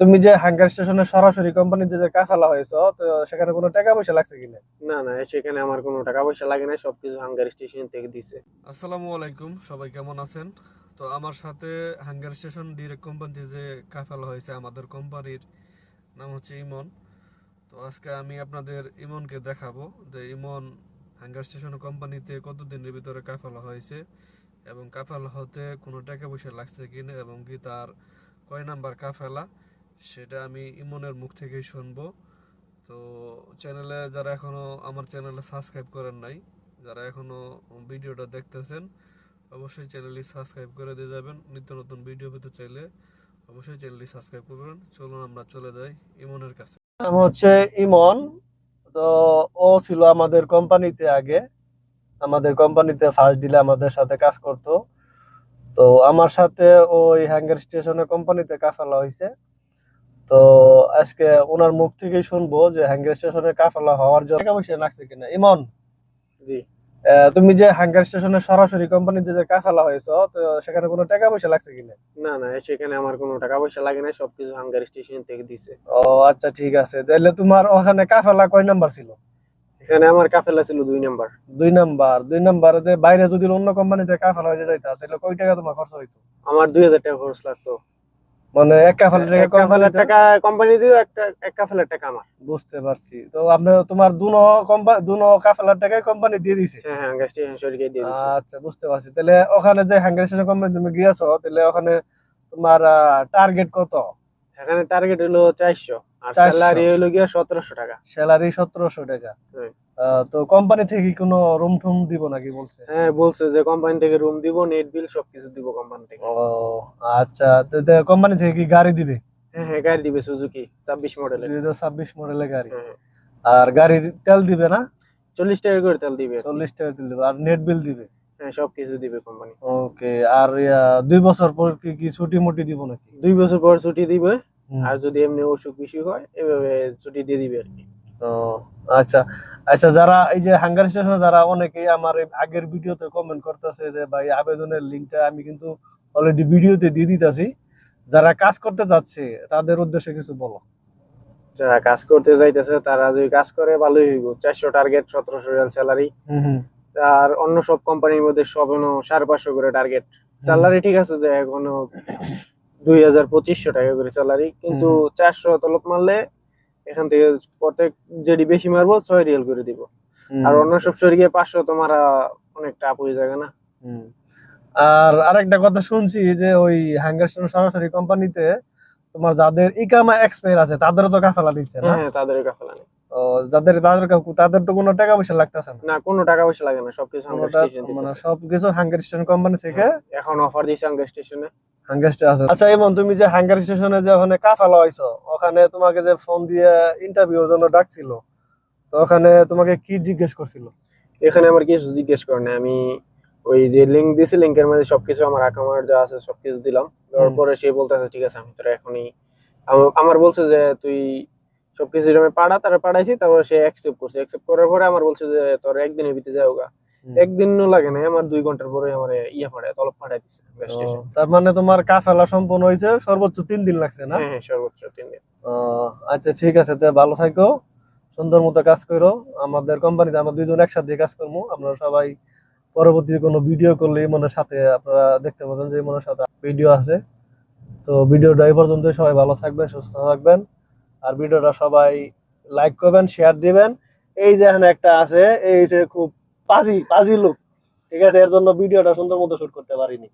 তুমি যে হাঙ্গার স্টেশনে সরাসরি কোম্পানিতে যে কাফালা হয়েছ তো সেখানে কোনো টাকা পয়সা লাগছে কিনা না? না সেখানে আমার কোনো টাকা পয়সা লাগে না সবকিছু হাঙ্গার স্টেশন থেকে দিছে। আসসালামু আলাইকুম সবাই কেমন আছেন? তো আমার সাথে হাঙ্গার স্টেশন ডিরেক্ট কোম্পানিতে যে কাফালা হয়েছে আমাদের কোম্পানির নাম হচ্ছে ইমন। তো আজকে আমি আপনাদের ইমনকে দেখাবো যে ইমন হাঙ্গার স্টেশন কোম্পানিতে কতদিনের ভিতরে কাফালা হয়েছে এবং কাফালা হতে কোনো টাকা পয়সা লাগছে কিনা এবং কি তার কয় নাম্বার কাফেলা সেটা আমি ইমনের মুখ থেকেই শুনব। তো চ্যানেলে যারা এখনও আমার চ্যানেলে সাবস্ক্রাইব করেন নাই, যারা এখনও ভিডিওটা দেখতেছেন, অবশ্যই চ্যানেলটি সাবস্ক্রাইব করে দিয়ে যাবেন। নিত্য নতুন ভিডিও পেতে চাইলে অবশ্যই চ্যানেলটি সাবস্ক্রাইব করবেন। চলুন আমরা চলে যাই ইমনের কাছে। নাম হচ্ছে ইমন। তো ও ছিল আমাদের কোম্পানিতে আগে। আমাদের কোম্পানিতে ফার্স্ট ডিলে আমাদের সাথে কাজ করত। তো আমার সাথে ওই হ্যাঙ্গার স্টেশনে কোম্পানিতে কাফালা হয়েছে। তো আজকে ওনার মুখ থেকেই শুনব যে হ্যাঙ্গার স্টেশনে কাফালা হওয়ার জন্য টাকা পয়সা লাগছে কিনা। ইমন জি। তুমি যে হাঙ্গার স্টেশনে সরাসরি কোম্পানিতে যে কাফালা হয়েছ তো সেখানে কোনো টাকা পয়সা লাগছে কিনা? না না সেখানে আমার কোনো টাকা পয়সা লাগে না সবকিছু হাঙ্গার স্টেশন থেকে দিছে। ও আচ্ছা ঠিক আছে। তাহলে তোমার ওখানে কাফালা কয় নাম্বার ছিল? এখানে আমার কাফেলা ছিল দুই নাম্বার। দুই নাম্বার। দুই নাম্বারে বাইরে যদি অন্য কোম্পানিতে কাফেলা হয়ে যাইতা তাহলে কয় টাকা তোমার খরচ হইতো? আমার দুই হাজার টাকা খরচ লাগতো। মানে এক কাফালা টাকা এক কাফেলার টাকা কোম্পানি দিও একটা এক কাফেলার টাকা আমার। বুঝতে পারছি। তো আপনি তোমার দুনো কোম্পানি দুনো কাফালার টাকায় কোম্পানি দিয়ে দিছে? হ্যাঁ হ্যাঁ হাঙ্গার স্টেশন সরিয়ে দিয়ে দিছে। আচ্ছা বুঝতে পারছি। তাহলে ওখানে যে হাঙ্গার স্টেশন কোম্পানি তুমি গিয়েছো তাহলে ওখানে তোমার টার্গেট কত? এখানে টার্গেট হলো চারশো। আর স্যালারি হলো গিয়া সতেরোশো টাকা। স্যালারি সতেরোশো টাকা। হ্যাঁ। তো কোম্পানি থেকে কি কোনো রুম টুম দিব নাকি বলছে? হ্যাঁ বলছে যে কোম্পানি থেকে রুম দিব নেট বিল সবকিছু দিব কোম্পানি থেকে। ও আচ্ছা তো কোম্পানি থেকে কি গাড়ি দিবে? হ্যাঁ হ্যাঁ গাড়ি দিবে সুজুকি ছাব্বিশ মডেলের দুই হাজার ছাব্বিশ মডেলের গাড়ি। হ্যাঁ। আর গাড়ির তেল দিবে না? চল্লিশ টাকা করে তেল দিবে। চল্লিশ টাকা তেল দিবে। আর নেট বিল দিবে? হ্যাঁ সবকিছু দিবে কোম্পানি ওকে আর দুই বছর পর কি কি ছুটি মুটি দিব নাকি? দুই বছর পর ছুটি দিবে। আর যদি এমনি অসুখ বিসুখ হয় এভাবে ছুটি দিয়ে দিবে আর কি। ও আচ্ছা। আচ্ছা যারা এই যে হাঙ্গার স্টেশনে যারা অনেকেই আমার আগের ভিডিওতে কমেন্ট করতেছে যে ভাই আবেদনের লিঙ্কটা আমি কিন্তু অলরেডি ভিডিওতে দিয়ে দিতেছি। যারা কাজ করতে যাচ্ছে তাদের উদ্দেশ্যে কিছু বলো। যারা কাজ করতে যাইতেছে তারা যদি কাজ করে ভালোই হইব। চারশো টার্গেট সতেরোশো রিয়াল স্যালারি আর অন্য সব কোম্পানির মধ্যে সব সাড়ে পাঁচশো করে টার্গেট স্যালারি ঠিক আছে যে এখনও দুই হাজার পঁচিশশো টাকা করে স্যালারি কিন্তু চারশো তলব মারলে এখান থেকে প্রত্যেক যেটি বেশি মারবো ছয় রিয়াল করে দিব। আর অন্য সব সরিয়ে পাঁচশো তোমার অনেকটা আপ হয়ে যাবে না। আর আরেকটা কথা শুনছি যে ওই হাঙ্গার সরাসরি কোম্পানিতে তোমার যাদের ইকামা এক্সপায়ার আছে তাদেরও তো কাফালা দিচ্ছে না? হ্যাঁ তাদের কাফেলা নেই। ও, যাদের তাদের তাদের তো কোনো টাকা পয়সা লাগতেছে না? না কোনো টাকা পয়সা লাগে না সবকিছু হাঙ্গার স্টেশন মানে সবকিছু হাঙ্গার স্টেশন কোম্পানি থেকে এখন অফার দিয়েছে হাঙ্গার স্টেশনে আচ্ছা এমন তুমি যে হাঙ্গার স্টেশনে যে ওখানে কাফালা হয়েছো ওখানে তোমাকে যে ফোন দিয়ে ইন্টারভিউর জন্য ডাকছিল তো ওখানে তোমাকে কি জিজ্ঞেস করছিল? এখানে আমার কিছু জিজ্ঞেস করে না আমি ওই যে লিঙ্ক দিছি লিঙ্কের মধ্যে সবকিছু আমার অ্যাকাউন্ট যা আছে সবকিছু দিলাম। দেওয়ার পরে সে বলতেছে ঠিক আছে আমি তোরা এখনই আমার বলছে যে তুই সবকিছু আমি পাড়া তারা পাঠাইছি তারপরে সে অ্যাকসেপ্ট করছে। অ্যাকসেপ্ট করার পরে আমার বলছে যে তোর একদিনের ভিতরে যাও গা হুম। একদিনও লাগে না আমার দুই ঘণ্টার পরে আমার ইয়ে পাঠায় তলব পাঠাই দিচ্ছে তার মানে তোমার কাফালা সম্পন্ন হয়েছে সর্বোচ্চ তিন দিন লাগছে না? হ্যাঁ হ্যাঁ সর্বোচ্চ তিন দিন। আচ্ছা ঠিক আছে তো ভালো থাকো সুন্দর মতো কাজ করো। আমাদের কোম্পানিতে আমরা দুইজন একসাথে কাজ করব আপনারা সবাই পরবর্তী কোনো ভিডিও করলে ইমনের সাথে আপনারা দেখতে পাবেন যে মনের সাথে ভিডিও আছে। তো ভিডিওটা এই পর্যন্ত সবাই ভালো থাকবেন সুস্থ থাকবেন। আর ভিডিওটা সবাই লাইক করবেন শেয়ার দিবেন। এই যে এখানে একটা আছে এই যে খুব পাজি পাজি লোক। ঠিক আছে এর জন্য ভিডিওটা সুন্দর মতো শুট করতে পারিনি।